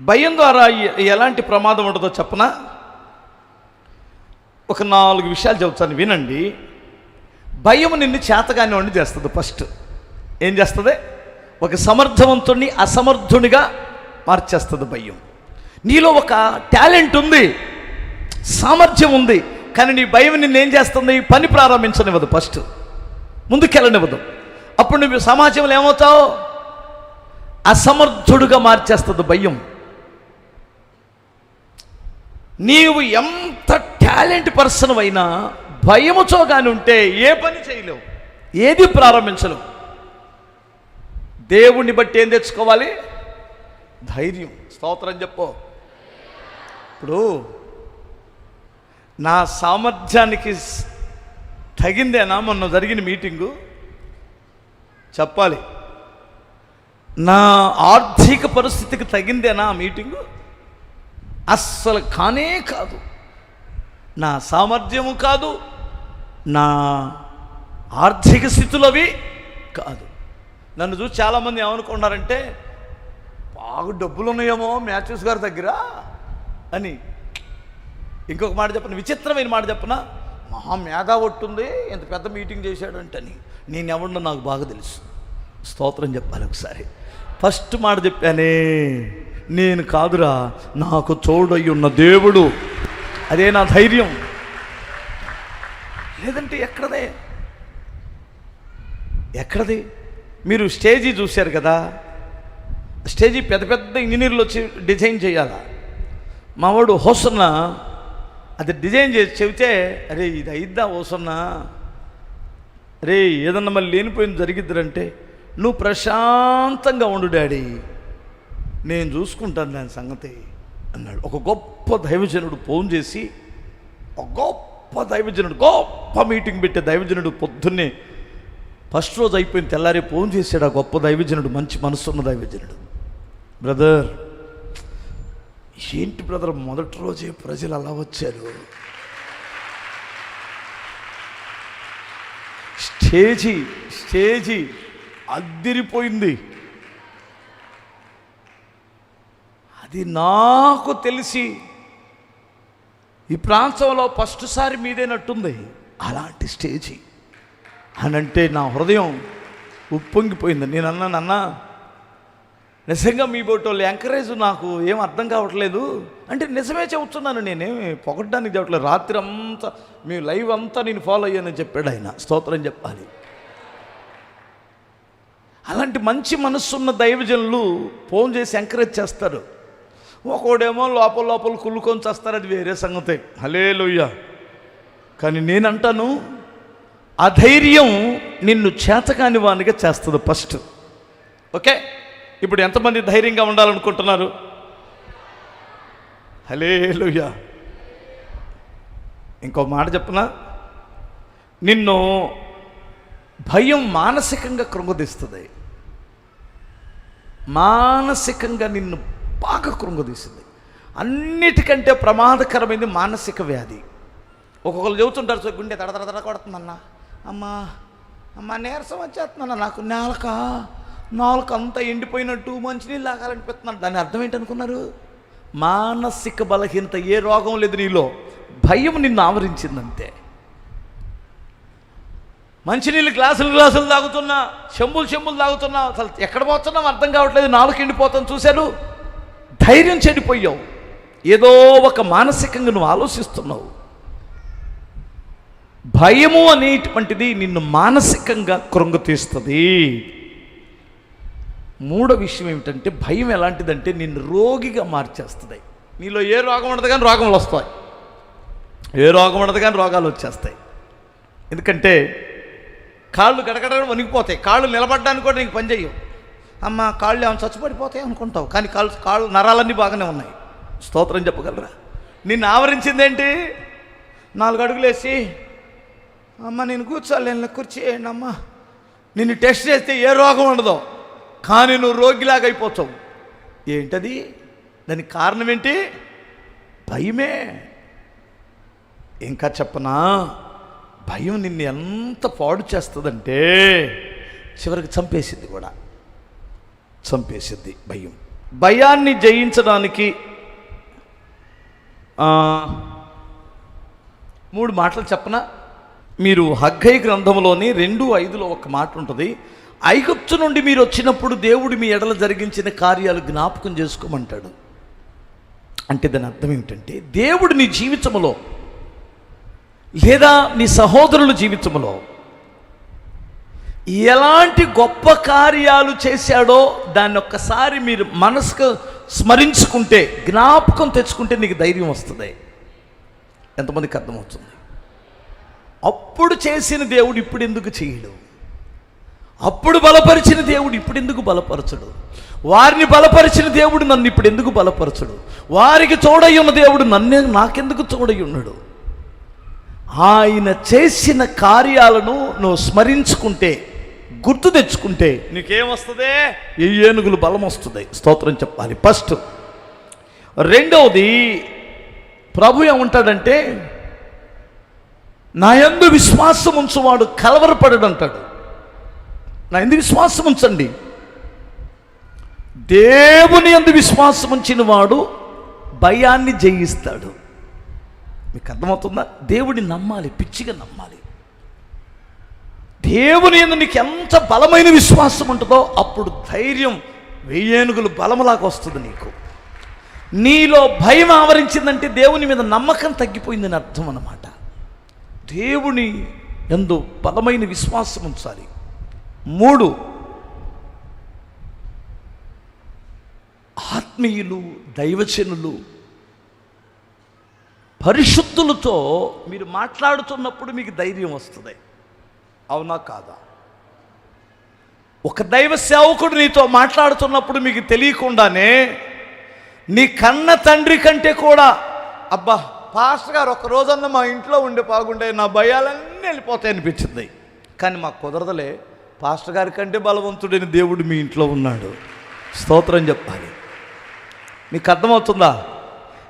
భయం ద్వారా ఎలాంటి ప్రమాదం ఉంటుందో చెప్పనా? ఒక నాలుగు విషయాలు చెబుతాను వినండి. భయం నిన్ను చేతగాని చేస్తుంది ఫస్ట్. ఏం చేస్తుంది? ఒక సమర్థవంతుణ్ణి అసమర్థునిగా మార్చేస్తుంది భయం. నీలో ఒక టాలెంట్ ఉంది సామర్థ్యం ఉంది కానీ నీ భయం నిన్ను ఏం చేస్తుంది? పని ప్రారంభించనివ్వదు ఫస్ట్. ముందుకెళ్ళనివ్వదు. అప్పుడు నువ్వు సమాజంలో ఏమవుతావు? అసమర్థుడుగా మార్చేస్తుంది భయం. నీవు ఎంత టాలెంట్ పర్సన్ అయినా భయముతో కానీ ఉంటే ఏ పని చేయలేవు ఏది ప్రారంభించలేవు. దేవుణ్ణి బట్టి ఏం తెచ్చుకోవాలి? ధైర్యం. స్తోత్రం చెప్పు. ఇప్పుడు నా సామర్థ్యానికి తగిందేనా? మొన్న జరిగిన మీటింగు. చెప్పాలి. నా ఆర్థిక పరిస్థితికి తగిందేనా ఆ మీటింగు? అస్సలు కానే కాదు. నా సామర్థ్యము కాదు నా ఆర్థిక స్థితులవి కాదు. నన్ను చూసి చాలామంది ఏమనుకున్నారంటే బాగా డబ్బులు ఉన్నాయేమో మ్యాథ్యూస్ గారి దగ్గర అని. ఇంకొక మాట చెప్పను విచిత్రమైన మాట చెప్పిన మహా మేధా ఒట్టుంది ఎంత పెద్ద మీటింగ్ చేశాడంటని. నేను ఎవడో నాకు బాగా తెలుసు. స్తోత్రం చెప్పాలి ఒకసారి. ఫస్ట్ మాట చెప్పానే నేను కాదురా నాకు తోడై ఉన్న దేవుడు. అదే నా ధైర్యం. లేదంటే ఎక్కడదే? ఎక్కడది? మీరు స్టేజీ చూశారు కదా? స్టేజీ పెద్ద పెద్ద ఇంజనీర్లు వచ్చి డిజైన్ చేయాలా? మావాడు హోసన్న అది డిజైన్ చేసి చెబితే అరే ఇది అయిద్దా హోసన్న? రే ఏదన్నా మళ్ళీ లేనిపోయింది జరిగిద్దరంటే నువ్వు ప్రశాంతంగా ఉండు డాడీ. నేను చూసుకుంటాను దాని సంగతి అన్నాడు. ఒక గొప్ప దైవజనుడు ఫోన్ చేసి ఒక గొప్ప దైవజనుడు గొప్ప మీటింగ్ పెట్టే దైవజనుడు పొద్దున్నే ఫస్ట్ రోజు అయిపోయిన తెల్లారి ఫోన్ చేశాడు ఆ గొప్ప దైవజనుడు మంచి మనసున్న దైవజనుడు. బ్రదర్ ఏంటి బ్రదర్ మొదటి రోజే ప్రజలు అలా వచ్చారు? స్టేజీ స్టేజీ అద్దిరిపోయింది. అది నాకు తెలిసి ఈ ప్రాంతంలో ఫస్ట్ సారి మీదేనట్టుంది అలాంటి స్టేజీ. అని అంటే నా హృదయం ఉప్పొంగిపోయింది. నేను అన్నాను అన్నా నిజంగా మీ బోటోళ్ళు ఎంకరేజ్ నాకు ఏం అర్థం కావట్లేదు. అంటే నిజమే చెబుతున్నాను నేనేమి పొగడ్డానికి చెప్పట్లేదు రాత్రి అంతా మీ లైవ్ అంతా నేను ఫాలో అయ్యానని చెప్పాడు ఆయన. స్తోత్రం చెప్పాలి. అలాంటి మంచి మనస్సున్న దైవజనులు ఫోన్ చేసి ఎంకరేజ్ చేస్తారు. ఒకడేమో లోపల లోపల కుళ్ళుకొని చేస్తారు అది వేరే సంగతి. హలే కానీ నేనంటాను అధైర్యం నిన్ను చేతకాని వానిగా చేస్తుంది ఫస్ట్. ఓకే? ఇప్పుడు ఎంతమంది ధైర్యంగా ఉండాలనుకుంటున్నారు? హలే ఇంకో మాట చెప్పనా నిన్ను భయం మానసికంగా కృంగదీస్తుంది. మానసికంగా నిన్ను బాగా కృంగదీసింది. అన్నిటికంటే ప్రమాదకరమైనది మానసిక వ్యాధి. ఒక్కొక్కరు చెబుతుంటారు "సో గుండె దడ దడ కొడుతుందన్న. అమ్మా అమ్మా నీరసం వచ్చేస్తుందన్న నాకు నేలక నాలుక అంతా ఎండిపోయినట్టు మంచినీళ్ళు తాగాలనిపిస్తున్నాను దాని అర్థం ఏంటనుకున్నారు మానసిక బలహీనత ఏ రోగం లేదు నీలో. భయం నిన్ను ఆవరించిందంతే. మంచినీళ్ళు గ్లాసులు గ్లాసులు తాగుతున్నా చెంబులు చెంబులు తాగుతున్నా. అసలు ఎక్కడ పోతున్నాం? అర్థం కావట్లేదు. నాలుగు ఎండిపోతాం చూశాను ధైర్యం చెడిపోయావు. ఏదో ఒక మానసికంగా నువ్వు ఆలోచిస్తున్నావు. భయము అనేటువంటిది నిన్ను మానసికంగా కృంగతీస్తుంది. మూడో విషయం ఏమిటంటే భయం ఎలాంటిదంటే నిన్ను రోగిగా మార్చేస్తుంది. నీలో ఏ రోగం ఉండదు కానీ రోగములు వస్తాయి. ఏ రోగం ఉండదు కానీ రోగాలు వచ్చేస్తాయి. ఎందుకంటే కాళ్ళు గడగడ వణికిపోతాయి. కాళ్ళు నిలబడడానికి కూడా నీకు పని చేయవు. అమ్మ కాళ్ళు ఏమైనా చచ్చిపడిపోతాయి అనుకుంటావు. కానీ కాళ్ళు కాళ్ళు నరాలన్నీ బాగానే ఉన్నాయి. స్తోత్రం చెప్పగలరా? నిన్ను ఆవరించిందేంటి? నాలుగు అడుగులు వేసి అమ్మ నేను కూర్చోలేను కుర్చీ వేయండి అమ్మ. నిన్ను టెస్ట్ చేస్తే ఏ రోగం ఉండదు. కానీ నువ్వు రోగిలాగా అయిపోతావు. ఏంటది? దానికి కారణం ఏంటి? భయమే. ఇంకా చెప్పనా? భయం నిన్ను ఎంత పాడు చేస్తుందంటే చివరికి చంపేసింది కూడా. చంపేసింది భయం. భయాన్ని జయించడానికి మూడు మాటలు చెప్పనా? మీరు హగ్గై గ్రంథంలోని రెండు ఐదులో ఒక మాట ఉంటుంది. ఐగుప్తు నుండి మీరు వచ్చినప్పుడు దేవుడు మీ ఎడల జరిగించిన కార్యాలు జ్ఞాపకం చేసుకోమంటాడు. అంటే దాని అర్థం ఏమిటంటే దేవుడు నీ జీవితంలో లేదా నీ సహోదరుల జీవితంలో ఎలాంటి గొప్ప కార్యాలు చేశాడో దాన్ని ఒక్కసారి మీరు మనసుకు స్మరించుకుంటే జ్ఞాపకం తెచ్చుకుంటే నీకు ధైర్యం వస్తుంది. ఎంతమందికి అర్థమవుతుంది? అప్పుడు చేసిన దేవుడు ఇప్పుడు ఎందుకు చేయడు? అప్పుడు బలపరిచిన దేవుడు ఇప్పుడు ఎందుకు బలపరచడు? వారిని బలపరిచిన దేవుడు నన్ను ఇప్పుడు ఎందుకు బలపరచడు? వారికి తోడై ఉన్న దేవుడు నన్నే నాకెందుకు తోడై ఉన్నాడు? ఆయన చేసిన కార్యాలను నువ్వు స్మరించుకుంటే గుర్తు తెచ్చుకుంటే నీకేమొస్తుంది? ఈ ఏనుగులు బలం వస్తుంది స్తోత్రం చెప్పాలి. ఫస్ట్ రెండవది ప్రభు ఏమంటాడంటే నా యందు విశ్వాసం ఉంచువాడు కలవరపడడు అంటాడు నా ఎందు విశ్వాసం ఉంచండి. దేవుని ఎందు విశ్వాసం ఉంచిన వాడు భయాన్ని జయిస్తాడు. మీకు అర్థమవుతుందా? దేవుడిని నమ్మాలి పిచ్చిగా నమ్మాలి. దేవుని ఎందు నీకు ఎంత బలమైన విశ్వాసం ఉంటుందో అప్పుడు ధైర్యం వెయ్యేనుగులు బలములాగా వస్తుంది నీకు. నీలో భయం ఆవరించిందంటే దేవుని మీద నమ్మకం తగ్గిపోయిందని అర్థం అన్నమాట. దేవుని ఎందు బలమైన విశ్వాసం ఉంచాలి. మూడు ఆత్మీయులు దైవచనులు పరిశుద్ధులతో మీరు మాట్లాడుతున్నప్పుడు మీకు ధైర్యం వస్తుంది. అవునా కాదా? ఒక దైవ సేవకుడు నీతో మాట్లాడుతున్నప్పుడు మీకు తెలియకుండానే నీ కన్న తండ్రి కంటే కూడా అబ్బా పాస్టర్ గారు ఒక రోజన్న మా ఇంట్లో ఉండి బాగుండే నా భయాలన్నీ వెళ్ళిపోతాయి అనిపించింది. కానీ మాకు కుదరదలే పాస్టర్ గారి కంటే బలవంతుడైన దేవుడు మీ ఇంట్లో ఉన్నాడు. స్తోత్రం చెప్పాలి. మీకు అర్థమవుతుందా?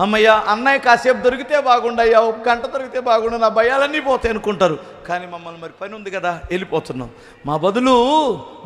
అమ్మయ్య అన్నయ్య కాసేపు దొరికితే బాగుండయ్యా ఒక గంట దొరికితే బాగుండు నా భయాలన్నీ పోతాయి అనుకుంటారు. కానీ మమ్మల్ని మరి పని ఉంది కదా వెళ్ళిపోతున్నాం. మా బదులు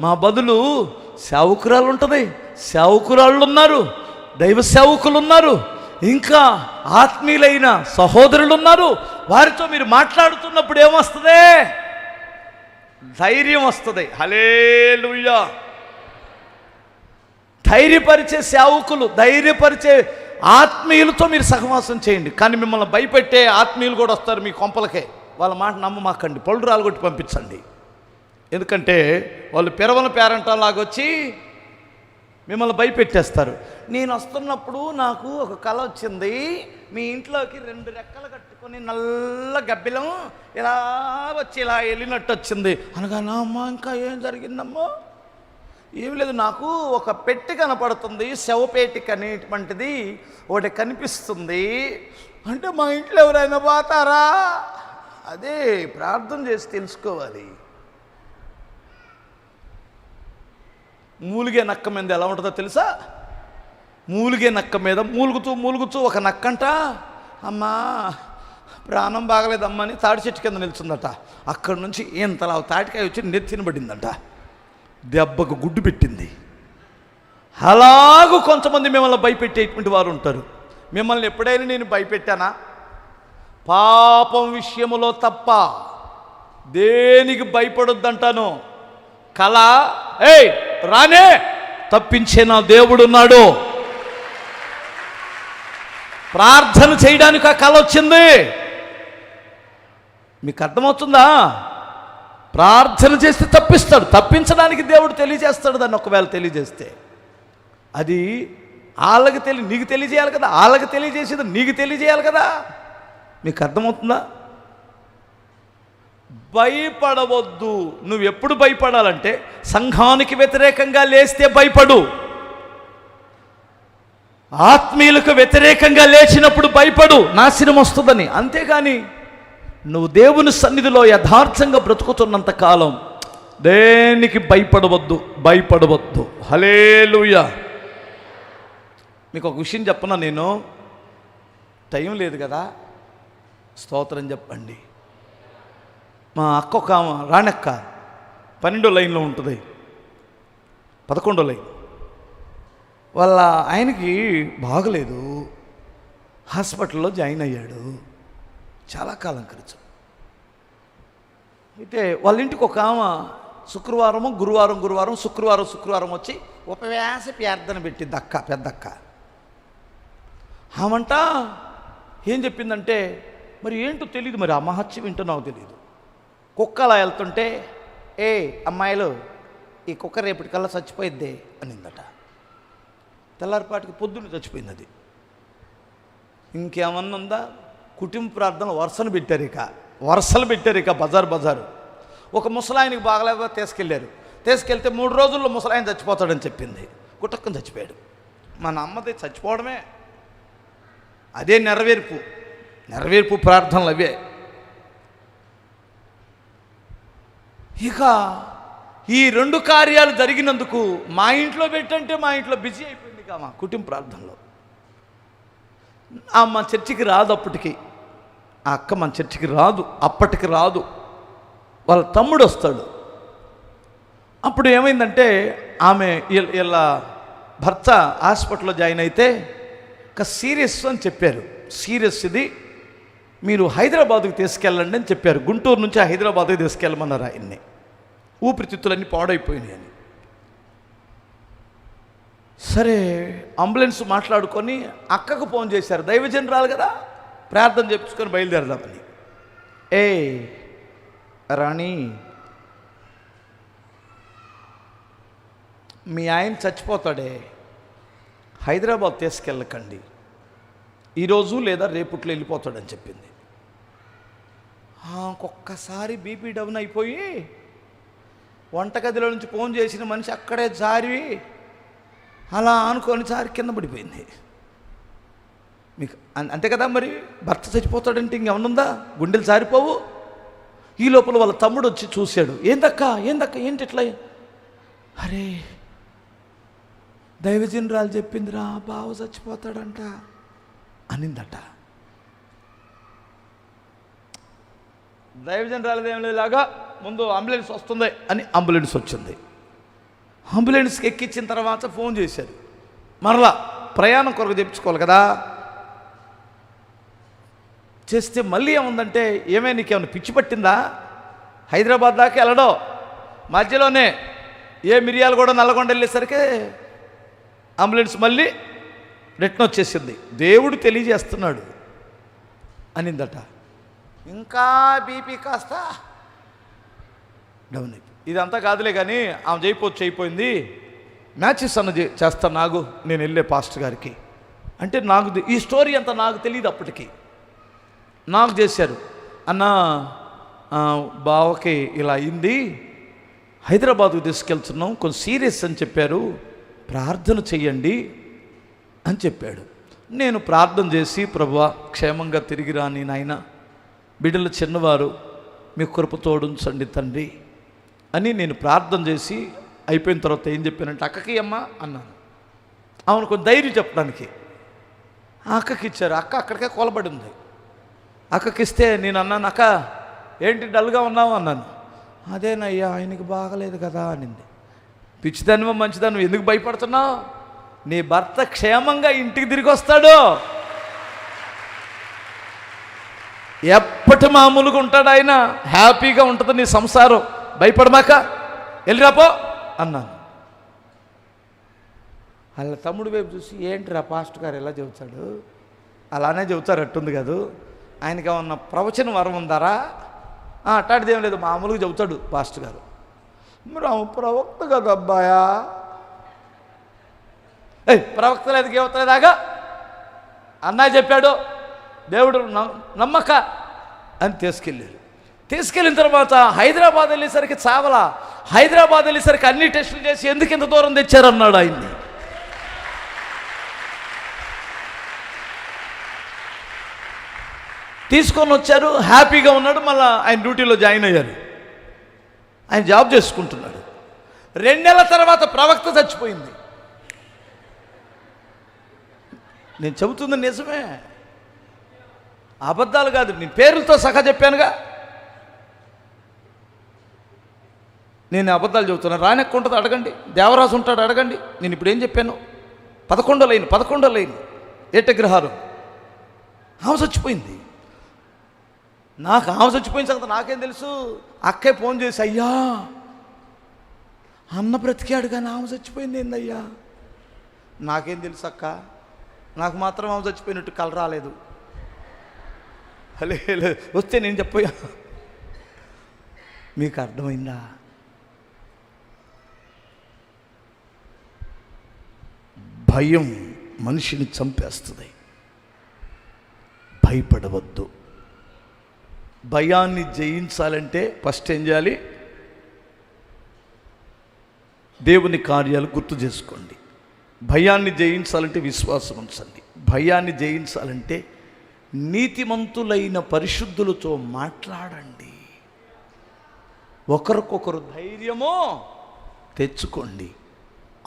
మా బదులు సేవకురాలు ఉంటుంది. సేవకురాళ్ళు ఉన్నారు దైవ సేవకులు ఉన్నారు ఇంకా ఆత్మీయులైన సహోదరులు ఉన్నారు. వారితో మీరు మాట్లాడుతున్నప్పుడు ఏమొస్తుంది? ధైర్యం వస్తుంది. హలేలుయ్యా ధైర్యపరిచే సేవకులు ధైర్యపరిచే ఆత్మీయులతో మీరు సహవాసం చేయండి. కానీ మిమ్మల్ని భయపెట్టే ఆత్మీయులు కూడా వస్తారు మీ కొంపలకే. వాళ్ళ మాట నమ్మమాకండి. పళ్ళు రాలుగొట్టి పంపించండి. ఎందుకంటే వాళ్ళు పిరవల పేరంటం లాగొచ్చి మిమ్మల్ని భయపెట్టేస్తారు. నేను వస్తున్నప్పుడు నాకు ఒక కళ వచ్చింది. మీ ఇంట్లోకి రెండు రెక్కలు కట్టుకొని నల్ల గబ్బిలం ఇలా వచ్చి ఇలా వెళ్ళినట్టు వచ్చింది. అనగా నా అమ్మ ఇంకా ఏం జరిగిందమ్మా? ఏం లేదు నాకు ఒక పెట్టి కనపడుతుంది శవపేటిక అనేటువంటిది ఒకటి కనిపిస్తుంది. అంటే మా ఇంట్లో ఎవరైనా పోతారా? అదే ప్రార్థన చేసి తెలుసుకోవాలి. మూలిగే నక్క మీద ఎలా ఉంటుందో తెలుసా? మూలిగే నక్క మీద మూలుగుతూ మూలుగుతూ ఒక నక్కంట అమ్మా ప్రాణం బాగలేదమ్మా అని తాడి చెట్టు కింద నిల్చుందట. అక్కడి నుంచి ఇంతలా తాటికాయ వచ్చి నెత్తిన పడిందంట. దెబ్బకు గుడ్డు పెట్టింది. అలాగూ కొంతమంది మిమ్మల్ని భయపెట్టేటువంటి వారు ఉంటారు. మిమ్మల్ని ఎప్పుడైనా నేను భయపెట్టానా? పాపం విషయములో తప్ప దేనికి భయపడొద్దంటాను? కళ ఏయ్ రానే తప్పించే నా దేవుడున్నాడు ప్రార్థన చేయడానికి ఆ కళ వచ్చింది. మీకు అర్థమవుతుందా? ప్రార్థన చేస్తే తప్పిస్తాడు. తప్పించడానికి దేవుడు తెలియజేస్తాడు దాన్ని ఒకవేళ తెలియజేస్తే. అది వాళ్ళకి తెలియ నీకు తెలియజేయాలి కదా? వాళ్ళకి తెలియజేసేది నీకు తెలియజేయాలి కదా? మీకు అర్థమవుతుందా? భయపడవద్దు. నువ్వు ఎప్పుడు భయపడాలంటే సంఘానికి వ్యతిరేకంగా లేస్తే భయపడు. ఆత్మీయులకు వ్యతిరేకంగా లేచినప్పుడు భయపడు. నాశనం వస్తుందని. అంతేగాని నువ్వు దేవుని సన్నిధిలో యథార్థంగా బ్రతుకుతున్నంత కాలం దేనికి భయపడవద్దు భయపడవద్దు. హలేలుయ మీకు ఒక విషయం చెప్పనా నేను? టైం లేదు కదా? స్తోత్రం చెప్పండి. మా అక్క ఒక రాణక్క పన్నెండో లైన్లో ఉంటుంది. పదకొండో లైన్. వాళ్ళ ఆయనకి బాగలేదు. హాస్పిటల్లో జాయిన్ అయ్యాడు. చాలా కాలం క్రితం. అయితే వాళ్ళ ఇంటికి ఒక ఆమె శుక్రవారము గురువారం గురువారం శుక్రవారం శుక్రవారం వచ్చి ఉపవ్యాస ప్రార్థన పెట్టింది అక్క పెద్దక్క. ఆమంట ఏం చెప్పిందంటే మరి ఏంటో తెలియదు మరి ఆ మహత్యం ఏంటో నాకు తెలియదు కుక్క అలా వెళ్తుంటే ఏ అమ్మాయిలు ఈ కుక్క రేపటికల్లా చచ్చిపోయిద్దే అనిందట. తెల్లారిపాటికి పొద్దున్న చచ్చిపోయింది అది. ఇంకేమన్నా ఉందా? కుటుంబ ప్రార్థన వరుసను పెట్టారు ఇక. వరుసలు పెట్టారు ఇక బజార్ బజారు. ఒక ముసలాయనకి బాగలేక తీసుకెళ్ళారు. తీసుకెళ్తే మూడు రోజుల్లో ముసలాయన చచ్చిపోతాడని చెప్పింది. గుటక్కను చచ్చిపోయాడు. మన అమ్మది చచ్చిపోవడమే. అదే నెరవేర్పు. నెరవేర్పు ప్రార్థనలు అవే. ఇక ఈ రెండు కార్యాలు జరిగినందుకు మా ఇంట్లో పెట్టంటే మా ఇంట్లో బిజీ అయిపోయింది ఇక మా కుటుంబ ప్రార్థనలో. మా చర్చికి రాదు అప్పటికి ఆ అక్క మన చర్చికి రాదు అప్పటికి రాదు. వాళ్ళ తమ్ముడు వస్తాడు. అప్పుడు ఏమైందంటే ఆమె వీళ్ళ- భర్త హాస్పిటల్లో జాయిన్ అయితే ఒక సీరియస్ అని చెప్పారు. సీరియస్ ఇది. మీరు హైదరాబాద్కి తీసుకెళ్ళండి అని చెప్పారు. గుంటూరు నుంచి హైదరాబాద్కి తీసుకెళ్ళమన్నారు ఆయన్ని. ఊపిరితిత్తులన్నీ పాడైపోయినాయి అని. సరే అంబులెన్స్ మాట్లాడుకొని అక్కకు ఫోన్ చేశారు. దైవజనరాలు కదా? ప్రార్థన చెప్పుకొని బయలుదేరదామని ఏ రాణి మీ ఆయన చచ్చిపోతాడే. హైదరాబాద్ తీసుకెళ్ళకండి. ఈరోజు లేదా రేపుట్లో వెళ్ళిపోతాడని చెప్పింది. ఒక్కొక్కసారి బీపీ డౌన్ అయిపోయి వంటగదిలో నుంచి ఫోన్ చేసిన మనిషి అక్కడే జారి అలా అనుకొని జారి కింద పడిపోయింది. మీకు అంతే కదా మరి? భర్త చచ్చిపోతాడంటే ఇంకేమన్నుందా? గుండెలు జారిపోవు. ఈ లోపల వాళ్ళ తమ్ముడు వచ్చి చూశాడు. ఏందక్క? ఏందక్క? ఏంటి ఇట్లా? అరే దైవజనరాలు చెప్పిందిరా బావ చచ్చిపోతాడంట అనిందట. దైవజనరాలది ఏం లేలాగా ముందు అంబులెన్స్ వస్తుంది. అని అంబులెన్స్ వచ్చింది. అంబులెన్స్కి ఎక్కించిన తర్వాత ఫోన్ చేశారు మరలా ప్రయాణం కొరకు తెప్పించుకోవాలి కదా? చేస్తే మళ్ళీ ఏముందంటే ఏమే నీకేమైనా పిచ్చి పట్టిందా? హైదరాబాద్ దాకా వెళ్ళడం? మధ్యలోనే ఏ మిరియాలు కూడా నల్లగొండ వెళ్ళేసరికి అంబులెన్స్ మళ్ళీ రిటర్న్ వచ్చేసింది. దేవుడు తెలియజేస్తున్నాడు అనిందట. ఇంకా బీపీ కాస్త డౌన్ అయిపోయింది ఇదంతా కాదులే కానీ ఆమె చేయిపోవచ్చు అయిపోయింది మ్యాచెస్ అన్న చేస్తాను నాకు నేను వెళ్ళే పాస్టర్ గారికి. అంటే నాకు ఈ స్టోరీ అంతా నాకు తెలియదు అప్పటికి. నాకు చేశారు. అన్న బావకి ఇలా అయింది. హైదరాబాద్కు తీసుకెళ్తున్నాం. కొంచెం సీరియస్ అని చెప్పారు. ప్రార్థన చెయ్యండి అని చెప్పాడు. నేను ప్రార్థన చేసి ప్రభు క్షేమంగా తిరిగి రాని నాయన. బిడ్డలు చిన్నవారు మీ కృప తోడుంచండి తండ్రి అని నేను ప్రార్థన చేసి అయిపోయిన తర్వాత ఏం చెప్పానంటే అక్కకి అమ్మ అన్నాను. అవును కొంచెం ధైర్యం చెప్పడానికి. ఆ అక్కకి ఇచ్చారు. అక్క అక్కడికే కోలబడి ఉంది. అక్కకి ఇస్తే నేను అన్నాను అక్క ఏంటి డల్గా ఉన్నావు? అన్నాను. అదేనయ్యా ఆయనకి బాగలేదు కదా అనింది. పిచ్చిదానివో మంచిదానివో ఎందుకు భయపడుతున్నావు? నీ భర్త క్షేమంగా ఇంటికి తిరిగి వస్తాడు ఎప్పటి మామూలుగా ఉంటాడు ఆయన హ్యాపీగా ఉంటుంది నీ సంసారం. భయపడమాక వెళ్ళిరాపో అన్నాను. వాళ్ళ తమ్ముడు వైపు చూసి ఏంటి రా పాస్టర్ గారు ఎలా చెబుతాడు? అలానే చెబుతారు అట్టుంది కాదు. ఆయనకి ఉన్న ప్రవచన వరం ఉందారా? అట్టాడిదేం లేదు మామూలుగా చెబుతాడు పాస్టర్ గారు. మరి ప్రవక్త కదా అబ్బాయా? ప్రవక్త లేదు ఏమవుతలేదాగా అన్నా చెప్పాడు దేవుడు నమ్మక. అని తీసుకెళ్ళారు. తీసుకెళ్ళిన తర్వాత హైదరాబాద్ వెళ్ళేసరికి చావలా. హైదరాబాద్ వెళ్ళేసరికి అన్ని టెస్టులు చేసి ఎందుకు ఇంత దూరం తెచ్చారన్నాడు ఆయన్ని. తీసుకొని వచ్చారు హ్యాపీగా ఉన్నాడు మళ్ళీ ఆయన డ్యూటీలో జాయిన్ అయ్యారు. ఆయన జాబ్ చేసుకుంటున్నాడు. రెండు నెలల తర్వాత ప్రవక్త చచ్చిపోయింది. నేను చెబుతుంది నిజమే. అబద్ధాలు కాదు నేను పేర్లతో సహా చెప్పానుగా. నేను అబద్ధాలు చెబుతున్నా. రానెక్కుంటుంది అడగండి. దేవరాజు ఉంటాడు అడగండి. నేను ఇప్పుడు ఏం చెప్పాను? పదకొండో లైన్ పదకొండో లైన్. ఏటగ్రహారం ఆమె చచ్చిపోయింది. నాకు ఆమె చచ్చిపోయిన సంగతి నాకేం తెలుసు? అక్కే ఫోన్ చేసి అయ్యా అన్న బ్రతికాడు కానీ ఆమె చచ్చిపోయింది ఏందయ్యా? నాకేం తెలుసు అక్క. నాకు మాత్రం ఆమె చచ్చిపోయినట్టు కల రాలేదు. అలే వస్తే నేను చెప్పయ్యా మీకు అర్థమైందా? భయం మనిషిని చంపేస్తుంది. భయపడవద్దు. భయాన్ని జయించాలంటే ఫస్ట్ ఏం చేయాలి? దేవుని కార్యాలు గుర్తు చేసుకోండి. భయాన్ని జయించాలంటే విశ్వాసం ఉంచండి. భయాన్ని జయించాలంటే నీతిమంతులైన పరిశుద్ధులతో మాట్లాడండి. ఒకరికొకరు ధైర్యమో తెచ్చుకోండి.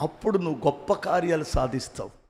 అప్పుడు నువ్వు గొప్ప కార్యాలు సాధిస్తావు.